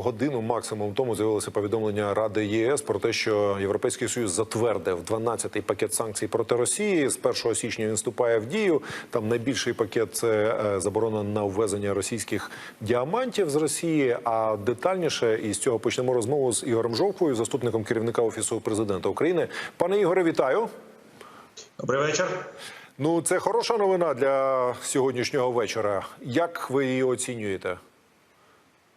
годину максимум тому з'явилося повідомлення Ради ЄС про те, що Європейський Союз затвердив 12-й пакет санкцій проти Росії. З 1 січня він вступає в дію. Там найбільший пакет це е, заборона на ввезення російських діамантів з Росії. А детальніше із цього почнемо розмову з Ігорем Жовкою, заступником керівника офісу президента України. Пане Ігоре, вітаю. Добрий вечір. Ну, це хороша новина для сьогоднішнього вечора. Як ви її оцінюєте?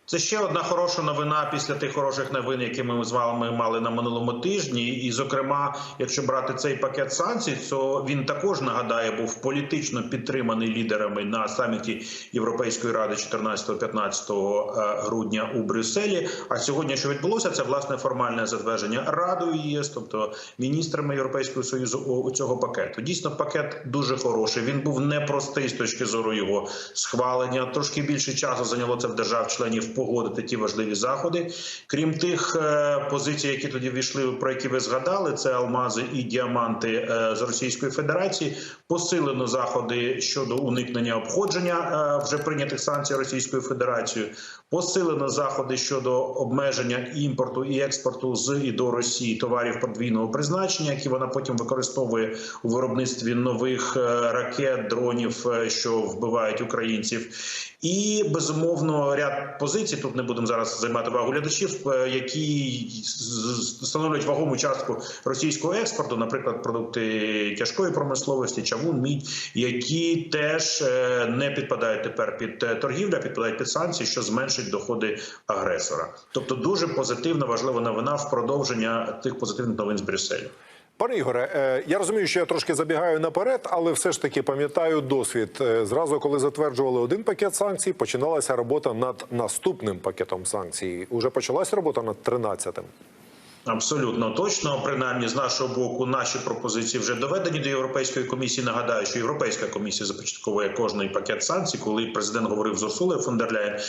Це ще одна хороша новина після тих хороших новин, які ми з вами мали на минулому тижні. І, зокрема, якщо брати цей пакет санкцій, то він також нагадає був політично підтриманий лідерами на саміті Європейської ради 14-15 грудня у Брюсселі. А сьогодні, що відбулося, це власне формальне затвердження Радою ЄС, тобто міністрами Європейського союзу у цього пакету. Дійсно, пакет дуже хороший. Він був непростий з точки зору його схвалення. Трошки більше часу зайняло це в держав-членів погодити ті важливі заходи. Крім тих е, позицій, які тоді війшли, про які ви згадали, це алмази і діаманти е, з Російської Федерації. Посилено заходи щодо уникнення обходження е, вже прийнятих санкцій Російською Федерацією. Посилено заходи щодо обмеження імпорту і експорту з і до Росії товарів подвійного призначення, які вона потім використовує у виробництві нових ракет, дронів, що вбивають українців, і безумовно ряд позицій. Тут не будемо зараз займати увагу глядачів, які становлять вагому частку російського експорту, наприклад, продукти тяжкої промисловості, чавун, мідь, які теж не підпадають тепер під торгівлю, а підпадають під санкції, що зменшить доходи агресора. Тобто, дуже позитивна важлива новина в продовження тих позитивних новин з Брюсселю. Пане Ігоре, я розумію, що я трошки забігаю наперед, але все ж таки пам'ятаю досвід. Зразу, коли затверджували один пакет санкцій, починалася робота над наступним пакетом санкцій. Уже почалась робота над 13-тим? Абсолютно точно, принаймні з нашого боку, наші пропозиції вже доведені до європейської комісії. Нагадаю, що європейська комісія започатковує кожний пакет санкцій. Коли президент говорив з Урсулою фон Ляєн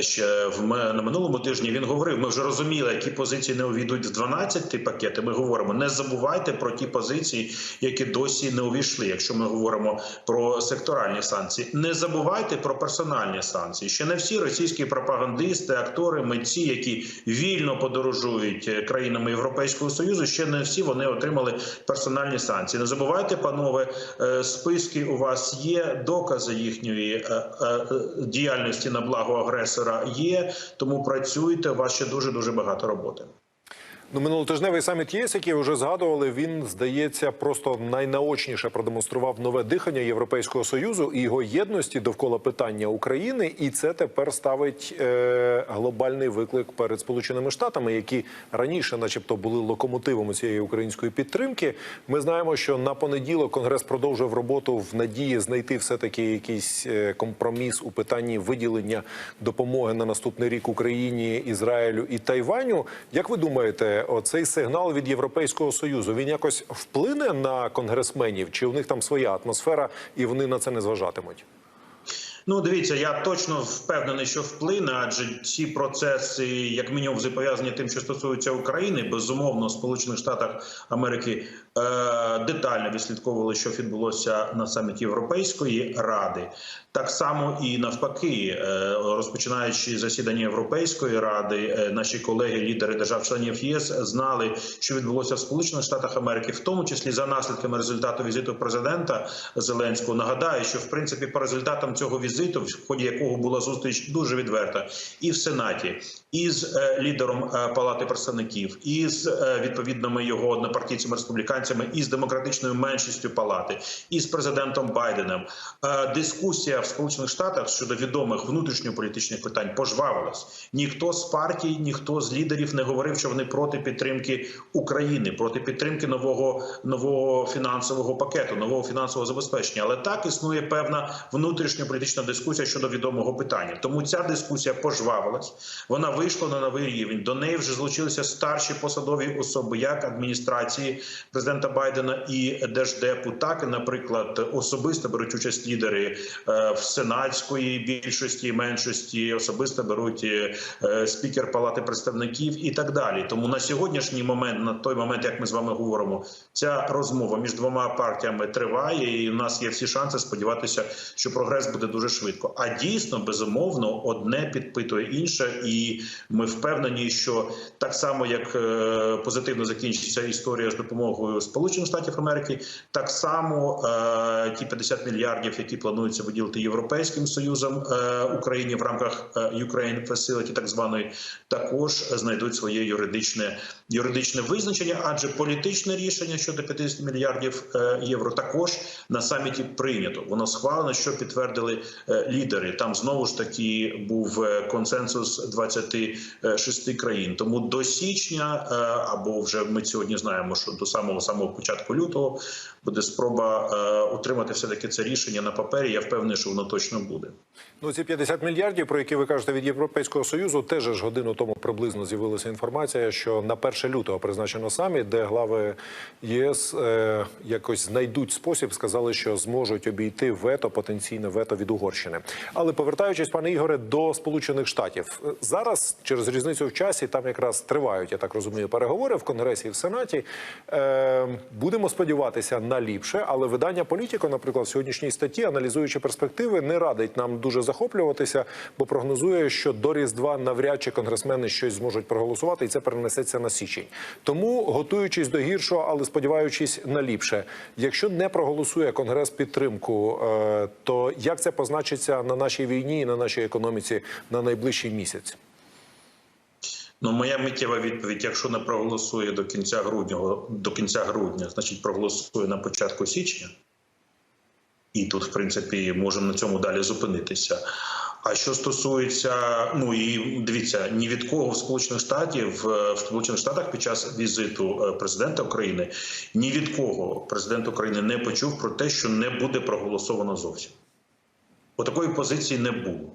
ще в на минулому тижні, він говорив: ми вже розуміли, які позиції не увійдуть в 12 пакети. Ми говоримо, не забувайте про ті позиції, які досі не увійшли. Якщо ми говоримо про секторальні санкції, не забувайте про персональні санкції. Ще не всі російські пропагандисти, актори, митці, які вільно подорожують країнами країнами Європейського союзу ще не всі вони отримали персональні санкції. Не забувайте, панове, списки у вас є, докази їхньої діяльності на благо агресора є. Тому працюйте. У вас ще дуже дуже багато роботи. Ну, минулотижневий саміт ЄС, який вже згадували, він здається просто найнаочніше продемонстрував нове дихання Європейського союзу і його єдності довкола питання України. І це тепер ставить е, глобальний виклик перед Сполученими Штатами, які раніше, начебто, були локомотивом цієї української підтримки. Ми знаємо, що на понеділок Конгрес продовжив роботу в надії знайти все таки якийсь компроміс у питанні виділення допомоги на наступний рік Україні, Ізраїлю і Тайваню. Як ви думаєте? Оцей сигнал від Європейського союзу він якось вплине на конгресменів? Чи у них там своя атмосфера, і вони на це не зважатимуть? Ну, дивіться, я точно впевнений, що вплине, адже ці процеси, як мінімум, пов'язані тим, що стосується України, безумовно, в Сполучених Штатах Америки е детально відслідковували, що відбулося на саміті Європейської ради. Так само і навпаки, розпочинаючи засідання Європейської ради, наші колеги, лідери держав-членів ЄС, знали, що відбулося в Сполучених Штатах Америки, в тому числі за наслідками результату візиту президента Зеленського. Нагадаю, що в принципі по результатам цього візиту, в ході якого була зустріч дуже відверта, і в Сенаті, і з лідером Палати представників, і з відповідними його однопартійцями республіканцями, і з демократичною меншістю палати, і з президентом Байденом. Дискусія в Сполучених Штатах щодо відомих внутрішньополітичних питань пожвавилась. Ніхто з партій, ніхто з лідерів не говорив, що вони проти підтримки України, проти підтримки нового нового фінансового пакету, нового фінансового забезпечення. Але так існує певна внутрішньополітична дискусія щодо відомого питання. Тому ця дискусія пожвавилась. Вона вийшла на новий рівень. До неї вже злучилися старші посадові особи, як адміністрації президента Байдена і держдепу, так і, наприклад, особисто беруть участь лідери в сенатської більшості меншості особисто беруть спікер Палати представників і так далі. Тому на сьогоднішній момент, на той момент, як ми з вами говоримо, ця розмова між двома партіями триває, і у нас є всі шанси сподіватися, що прогрес буде дуже дуже швидко. А дійсно, безумовно, одне підпитує інше, і ми впевнені, що так само як е, позитивно закінчиться історія з допомогою Сполучених Штатів Америки, так само е, ті 50 мільярдів, які плануються виділити Європейським Союзом е, Україні в рамках Ukraine Facility, так званої, також знайдуть своє юридичне юридичне визначення, адже політичне рішення щодо 50 мільярдів євро також на саміті прийнято. Воно схвалено, що підтвердили лідери. Там знову ж таки був е, консенсус 26 країн. Тому до січня, е, або вже ми сьогодні знаємо, що до самого самого початку лютого буде спроба е, отримати все таки це рішення на папері. Я впевнений, що воно точно буде. Ну, ці 50 мільярдів, про які ви кажете від Європейського союзу, теж ж годину тому приблизно з'явилася інформація, що на 1 лютого призначено саміт, де глави ЄС е, якось знайдуть спосіб, сказали, що зможуть обійти вето, потенційне вето від Угорщини. Але повертаючись, пане Ігоре, до Сполучених Штатів зараз через різницю в часі там якраз тривають, я так розумію, переговори в Конгресі і в Сенаті. Е, будемо сподіватися на ліпше, але видання Політіко, наприклад, в сьогоднішній статті, аналізуючи перспективи, не радить нам дуже захоплюватися, бо прогнозує, що до Різдва навряд чи конгресмени щось зможуть проголосувати, і це перенесеться на січень. Тому, готуючись до гіршого, але сподіваючись на ліпше, якщо не проголосує конгрес підтримку, е, то як це позначиться на нашій війні і на нашій економіці на найближчий місяць? Ну, моя миттєва відповідь: якщо не проголосує до кінця грудня, до кінця грудня, значить проголосує на початку січня. І тут, в принципі, можемо на цьому далі зупинитися. А що стосується, ну і дивіться, ні від кого в Сполучених Штатів в Сполучених Штатах під час візиту е, президента України ні від кого президент України не почув про те, що не буде проголосовано зовсім. Отакої позиції не було.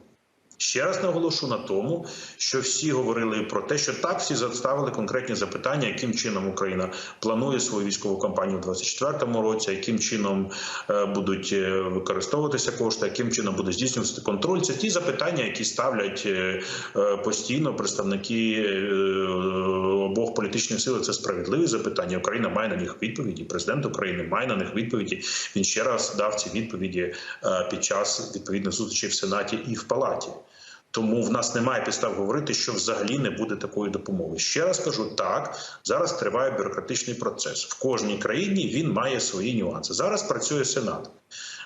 Ще раз наголошу на тому, що всі говорили про те, що так всі заставили конкретні запитання, яким чином Україна планує свою військову кампанію у 2024 році, яким чином е, будуть е, використовуватися кошти, яким чином буде здійснюватися контроль. Це ті запитання, які ставлять е, постійно представники обох політичних сил. Це справедливі запитання. Україна має на них відповіді. Президент України має на них відповіді. Він ще раз дав ці відповіді під час відповідних зустрічей в Сенаті і в Палаті. Тому в нас немає підстав говорити, що взагалі не буде такої допомоги. Ще раз кажу, так зараз триває бюрократичний процес. В кожній країні він має свої нюанси. Зараз працює Сенат.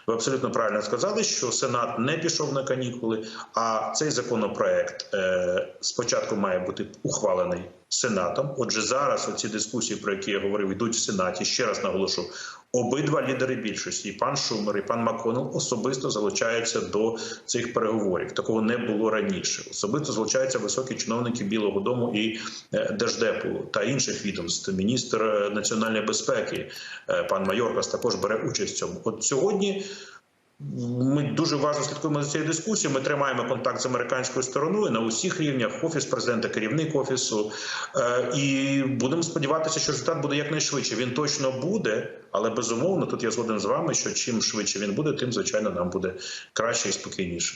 Ви абсолютно правильно сказали, що Сенат не пішов на канікули, а цей законопроект е, спочатку має бути ухвалений Сенатом. Отже, зараз оці дискусії, про які я говорив, йдуть в Сенаті. Ще раз наголошу, обидва лідери більшості, і пан Шумер, і пан Маконел, особисто залучаються до цих переговорів. Такого не було раніше. Особисто залучаються високі чиновники Білого Дому і е, Держдепу та інших відомств. Міністр е, національної безпеки, е, пан Майоркас, також бере участь в цьому. От сьогодні. Ми дуже уважно слідкуємо за цією дискусією. Ми тримаємо контакт з американською стороною на усіх рівнях. Офіс президента, керівник офісу, Е, і будемо сподіватися, що результат буде якнайшвидше. Він точно буде, але безумовно тут я згоден з вами, що чим швидше він буде, тим звичайно нам буде краще і спокійніше.